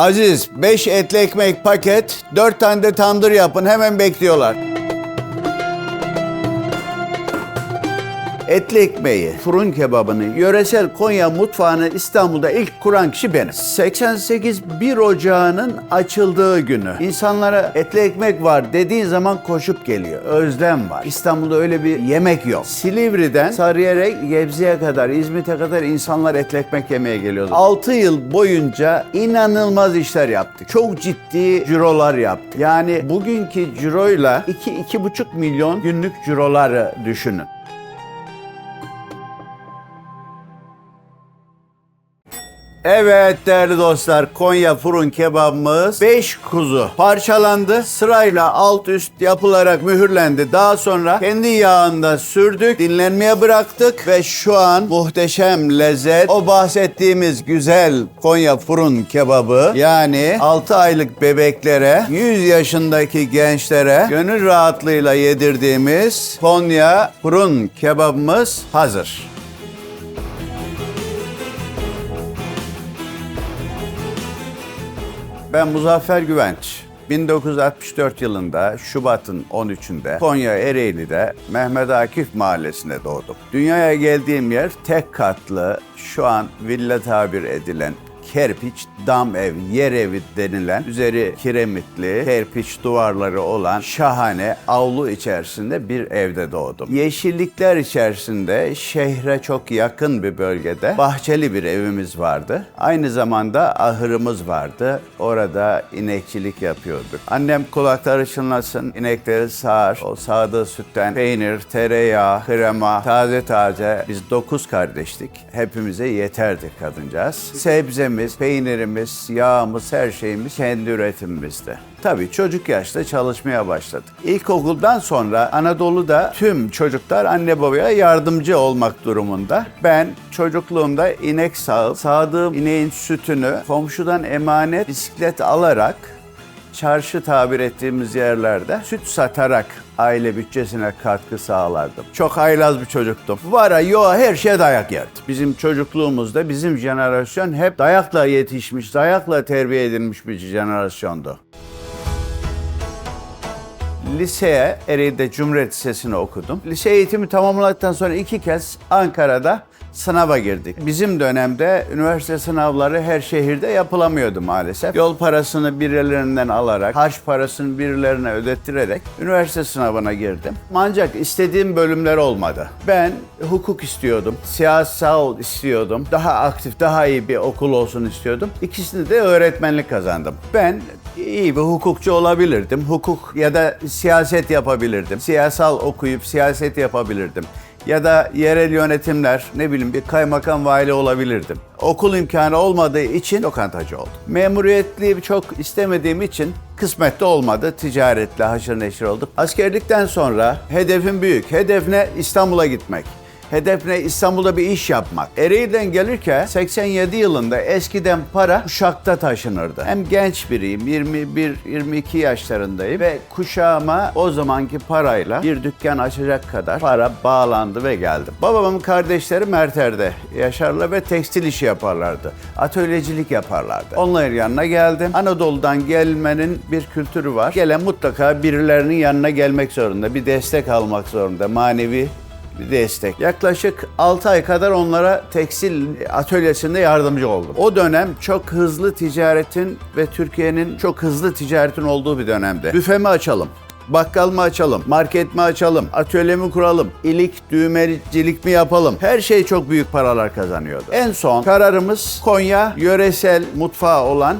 Aziz 5 etli ekmek paket, 4 tane de tandır yapın hemen bekliyorlar. Etli ekmeği, fırın kebabını, yöresel Konya mutfağını İstanbul'da ilk kuran kişi benim. 88 1 Ocağı'nın açıldığı günü. İnsanlara etli ekmek var dediğin zaman koşup geliyor. Özlem var. İstanbul'da öyle bir yemek yok. Silivri'den Sarıyer'e, Gebze'ye kadar, İzmit'e kadar insanlar etli ekmek yemeye geliyordu. 6 yıl boyunca inanılmaz işler yaptık. Çok ciddi cirolar yaptık. Yani bugünkü ciroyla 2-2,5 milyon günlük ciroları düşünün. Evet değerli dostlar Konya fırın kebabımız 5 kuzu parçalandı. Sırayla alt üst yapılarak mühürlendi. Daha sonra kendi yağında sürdük, dinlenmeye bıraktık ve şu an muhteşem lezzet o bahsettiğimiz güzel Konya fırın kebabı yani 6 aylık bebeklere 100 yaşındaki gençlere gönül rahatlığıyla yedirdiğimiz Konya fırın kebabımız hazır. Ben Muzaffer Güvenç. 1964 yılında Şubat'ın 13'ünde Konya Ereğli'de Mehmet Akif Mahallesi'nde doğdum. Dünyaya geldiğim yer tek katlı, şu an villa tabir edilen kerpiç, dam ev, yer evi denilen üzeri kiremitli, kerpiç duvarları olan şahane avlu içerisinde bir evde doğdum. Yeşillikler içerisinde şehre çok yakın bir bölgede bahçeli bir evimiz vardı. Aynı zamanda ahırımız vardı. Orada inekçilik yapıyorduk. Annem kulakları çınlasın, inekleri sağar. O sağdığı sütten peynir, tereyağı, krema, taze taze. Biz dokuz kardeştik. Hepimize yeterdi kadıncağız. Sebzemiz, peynirimiz, yağımız, her şeyimiz kendi üretimimizdi. Tabii çocuk yaşta çalışmaya başladık. İlkokuldan sonra Anadolu'da tüm çocuklar anne babaya yardımcı olmak durumunda. Ben çocukluğumda inek sağ, sağdığım ineğin sütünü komşudan emanet bisiklet alarak çarşı tabir ettiğimiz yerlerde süt satarak aile bütçesine katkı sağlardım. Çok haylaz bir çocuktum. Vara yoğa her şeye dayak yerdi. Bizim çocukluğumuzda bizim jenerasyon hep dayakla yetişmiş, dayakla terbiye edilmiş bir jenerasyondu. Liseye, Ereğli'de Cumhuriyet Lisesi'ni okudum. Lise eğitimi tamamladıktan sonra iki kez Ankara'da sınava girdik. Bizim dönemde üniversite sınavları her şehirde yapılamıyordu maalesef. Yol parasını birilerinden alarak, harç parasını birilerine ödettirerek üniversite sınavına girdim. Ancak istediğim bölümler olmadı. Ben hukuk istiyordum, siyasal istiyordum, daha aktif, daha iyi bir okul olsun istiyordum. İkisini de öğretmenlik kazandım. Ben iyi bir hukukçu olabilirdim. Hukuk ya da siyaset yapabilirdim. Siyasal okuyup siyaset yapabilirdim. Ya da yerel yönetimler, ne bileyim bir kaymakam vali olabilirdim. Okul imkanı olmadığı için lokantacı oldum. Memuriyetliği çok istemediğim için kısmette olmadı. Ticaretle haşır neşir olduk. Askerlikten sonra hedefim büyük. Hedef ne? İstanbul'a gitmek. Hedef ne? İstanbul'da bir iş yapmak. Ereğli'den gelirken 87 yılında eskiden para kuşakta taşınırdı. Hem genç biriyim, 21-22 yaşlarındayım ve kuşağıma o zamanki parayla bir dükkan açacak kadar para bağlandı ve geldim. Babamın kardeşleri Merter'de yaşarlar ve tekstil işi yaparlardı. Atölyecilik yaparlardı. Onların yanına geldim. Anadolu'dan gelmenin bir kültürü var. Gelen mutlaka birilerinin yanına gelmek zorunda. Bir destek almak zorunda. Manevi destek. Yaklaşık 6 ay kadar onlara tekstil atölyesinde yardımcı oldum. O dönem çok hızlı ticaretin ve Türkiye'nin çok hızlı ticaretin olduğu bir dönemde. Büfemi açalım. Bakkal mı açalım, market mi açalım, atölye mi kuralım, ilik, düğmecilik mi yapalım? Her şey çok büyük paralar kazanıyordu. En son kararımız Konya yöresel mutfağı olan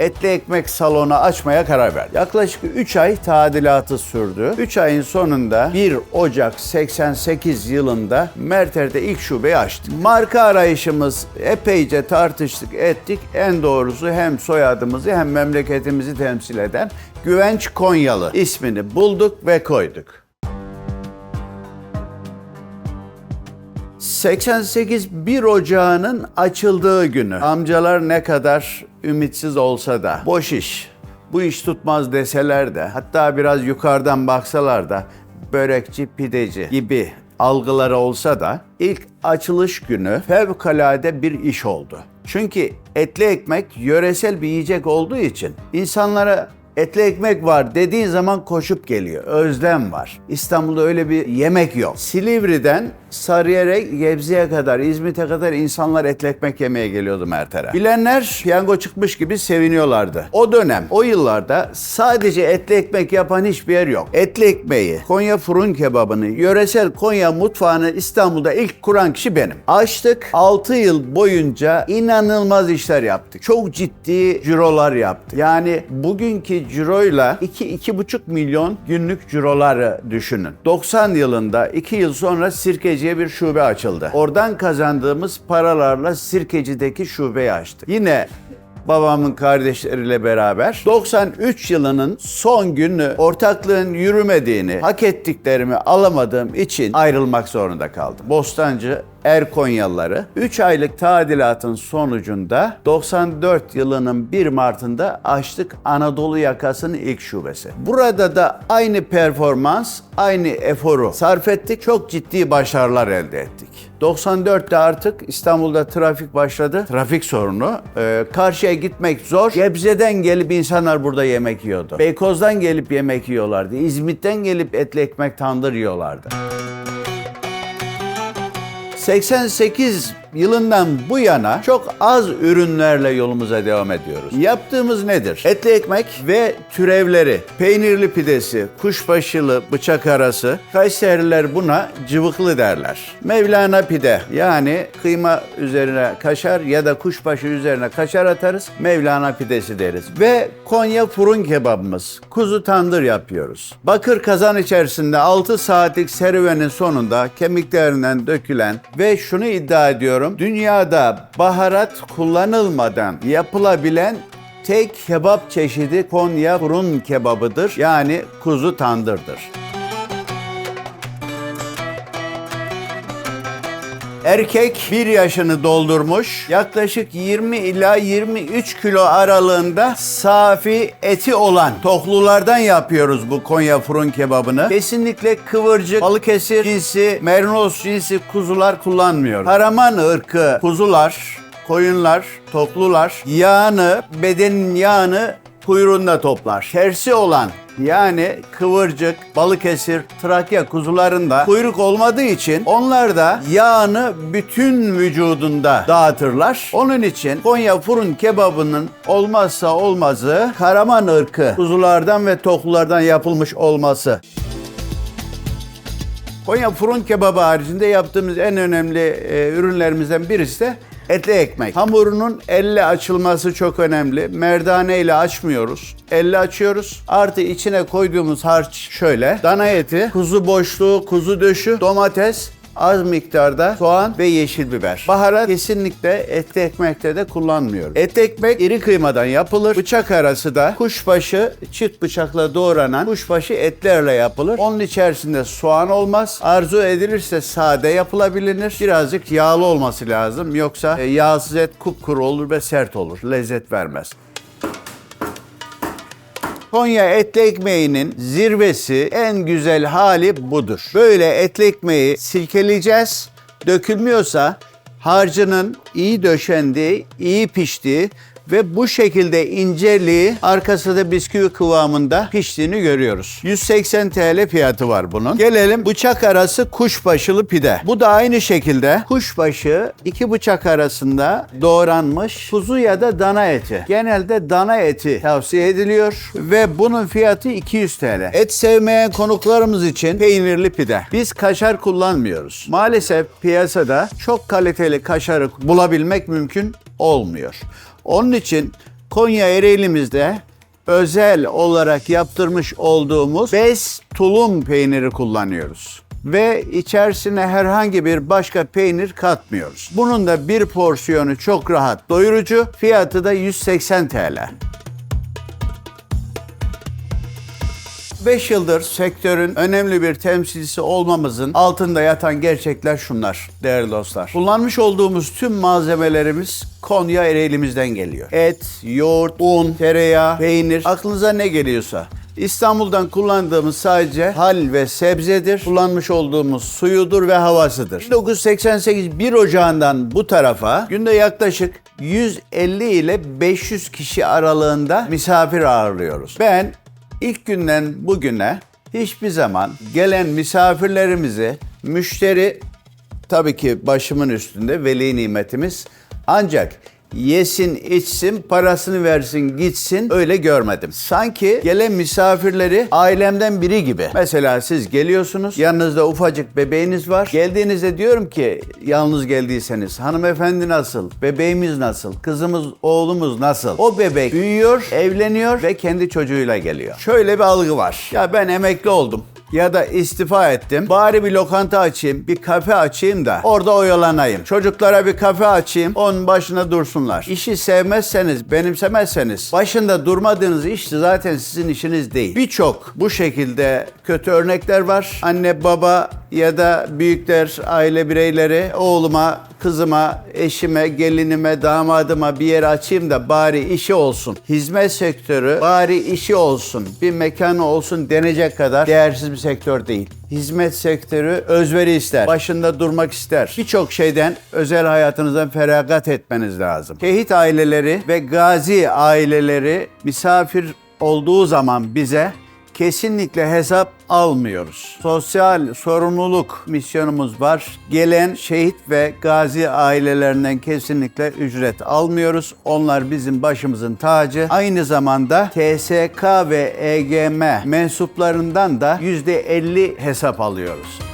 etli ekmek salonu açmaya karar verdi. Yaklaşık 3 ay tadilatı sürdü. 3 ayın sonunda 1 Ocak 88 yılında Merter'de ilk şubeyi açtık. Marka arayışımız epeyce tartıştık ettik. En doğrusu hem soyadımızı hem memleketimizi temsil eden Güvenç Konyalı ismini bulduk ve koyduk. 88 1 Ocağı'nın açıldığı günü. Amcalar ne kadar ümitsiz olsa da boş iş. Bu iş tutmaz deseler de hatta biraz yukarıdan baksalar da börekçi, pideci gibi algıları olsa da ilk açılış günü fevkalade bir iş oldu. Çünkü etli ekmek yöresel bir yiyecek olduğu için insanlara etli ekmek var dediğin zaman koşup geliyor. Özlem var. İstanbul'da öyle bir yemek yok. Silivri'den Sarıyer'e, Gebze'ye kadar, İzmit'e kadar insanlar etli ekmek yemeye geliyordu Mert'e. Bilenler piyango çıkmış gibi seviniyorlardı. O dönem, o yıllarda sadece etli ekmek yapan hiçbir yer yok. Etli ekmeği, Konya fırın kebabını, yöresel Konya mutfağını İstanbul'da ilk kuran kişi benim. Açtık, 6 yıl boyunca inanılmaz işler yaptık. Çok ciddi cirolar yaptık. Yani bugünkü ciroyla 2-2,5 milyon günlük ciroları düşünün. 90 yılında 2 yıl sonra Sirkeci'ye bir şube açıldı. Oradan kazandığımız paralarla Sirkeci'deki şubeyi açtık. Yine babamın kardeşleriyle beraber 93 yılının son günü ortaklığın yürümediğini, hak ettiklerimi alamadığım için ayrılmak zorunda kaldım. Bostancı Erkonyalıları 3 aylık tadilatın sonucunda 94 yılının 1 Mart'ında açtık Anadolu yakasının ilk şubesi. Burada da aynı performans, aynı eforu sarf ettik. Çok ciddi başarılar elde ettik. 94'te artık İstanbul'da trafik başladı. Trafik sorunu. Ee, karşıya gitmek zor. Gebze'den gelip insanlar burada yemek yiyordu. Beykoz'dan gelip yemek yiyorlardı. İzmit'ten gelip etli ekmek tandır yiyorlardı. 88 yılından bu yana çok az ürünlerle yolumuza devam ediyoruz. Yaptığımız nedir? Etli ekmek ve türevleri, peynirli pidesi, kuşbaşılı, bıçak arası, Kayseriler buna cıvıklı derler. Mevlana pide yani kıyma üzerine kaşar ya da kuşbaşı üzerine kaşar atarız. Mevlana pidesi deriz. Ve Konya fırın kebabımız. Kuzu tandır yapıyoruz. Bakır kazan içerisinde 6 saatlik serüvenin sonunda kemiklerinden dökülen ve şunu iddia ediyorum. Dünyada baharat kullanılmadan yapılabilen tek kebap çeşidi Konya fırın kebabıdır. Yani kuzu tandırdır. Erkek bir yaşını doldurmuş, yaklaşık 20 ila 23 kilo aralığında safi eti olan toklulardan yapıyoruz bu Konya fırın kebabını. Kesinlikle kıvırcık, balıkesir cinsi, merinoz cinsi kuzular kullanmıyoruz. Karaman ırkı kuzular, koyunlar, toklular yağını, bedenin yağını kuyruğunda toplar. Tersi olan yani kıvırcık, balıkesir, trakya kuzularında kuyruk olmadığı için onlar da yağını bütün vücudunda dağıtırlar. Onun için Konya fırın kebabının olmazsa olmazı Karaman ırkı kuzulardan ve toklulardan yapılmış olması. Konya fırın kebabı haricinde yaptığımız en önemli e, ürünlerimizden birisi de etli ekmek. Hamurunun elle açılması çok önemli. Merdane ile açmıyoruz. Elle açıyoruz. Artı içine koyduğumuz harç şöyle. Dana eti, kuzu boşluğu, kuzu döşü, domates, az miktarda soğan ve yeşil biber. Baharat kesinlikle etli ekmekte de kullanmıyorum. Et ekmek iri kıymadan yapılır. Bıçak arası da kuşbaşı çift bıçakla doğranan kuşbaşı etlerle yapılır. Onun içerisinde soğan olmaz. Arzu edilirse sade yapılabilir. Birazcık yağlı olması lazım. Yoksa e, yağsız et kupkuru olur ve sert olur. Lezzet vermez. Konya etli ekmeğinin zirvesi en güzel hali budur. Böyle etli ekmeği silkeleyeceğiz. Dökülmüyorsa harcının iyi döşendiği, iyi piştiği ve bu şekilde inceliği arkasında bisküvi kıvamında piştiğini görüyoruz. 180 TL fiyatı var bunun. Gelelim bıçak arası kuşbaşılı pide. Bu da aynı şekilde kuşbaşı iki bıçak arasında doğranmış kuzu ya da dana eti. Genelde dana eti tavsiye ediliyor ve bunun fiyatı 200 TL. Et sevmeyen konuklarımız için peynirli pide. Biz kaşar kullanmıyoruz. Maalesef piyasada çok kaliteli kaşarı bulabilmek mümkün olmuyor. Onun için Konya Ereğli'mizde özel olarak yaptırmış olduğumuz bez tulum peyniri kullanıyoruz. Ve içerisine herhangi bir başka peynir katmıyoruz. Bunun da bir porsiyonu çok rahat doyurucu. Fiyatı da 180 TL. 5 yıldır sektörün önemli bir temsilcisi olmamızın altında yatan gerçekler şunlar değerli dostlar. Kullanmış olduğumuz tüm malzemelerimiz Konya Ereğli'mizden geliyor. Et, yoğurt, un, tereyağı, peynir, aklınıza ne geliyorsa. İstanbul'dan kullandığımız sadece hal ve sebzedir. Kullanmış olduğumuz suyudur ve havasıdır. 1988 1 Ocağı'ndan bu tarafa günde yaklaşık 150 ile 500 kişi aralığında misafir ağırlıyoruz. Ben ilk günden bugüne hiçbir zaman gelen misafirlerimizi müşteri tabii ki başımın üstünde veli nimetimiz. Ancak yesin, içsin, parasını versin, gitsin öyle görmedim. Sanki gelen misafirleri ailemden biri gibi. Mesela siz geliyorsunuz, yanınızda ufacık bebeğiniz var. Geldiğinizde diyorum ki yalnız geldiyseniz hanımefendi nasıl, bebeğimiz nasıl, kızımız, oğlumuz nasıl? O bebek büyüyor, evleniyor ve kendi çocuğuyla geliyor. Şöyle bir algı var. Ya ben emekli oldum ya da istifa ettim. Bari bir lokanta açayım, bir kafe açayım da orada oyalanayım. Çocuklara bir kafe açayım, onun başına dursunlar. İşi sevmezseniz, benimsemezseniz, başında durmadığınız iş zaten sizin işiniz değil. Birçok bu şekilde kötü örnekler var. Anne, baba ya da büyükler, aile bireyleri oğluma, kızıma, eşime, gelinime, damadıma bir yer açayım da bari işi olsun. Hizmet sektörü bari işi olsun, bir mekanı olsun denecek kadar değersiz bir sektör değil. Hizmet sektörü özveri ister, başında durmak ister. Birçok şeyden, özel hayatınızdan feragat etmeniz lazım. Şehit aileleri ve gazi aileleri misafir olduğu zaman bize kesinlikle hesap almıyoruz. Sosyal sorumluluk misyonumuz var. Gelen şehit ve gazi ailelerinden kesinlikle ücret almıyoruz. Onlar bizim başımızın tacı. Aynı zamanda TSK ve EGM mensuplarından da %50 hesap alıyoruz.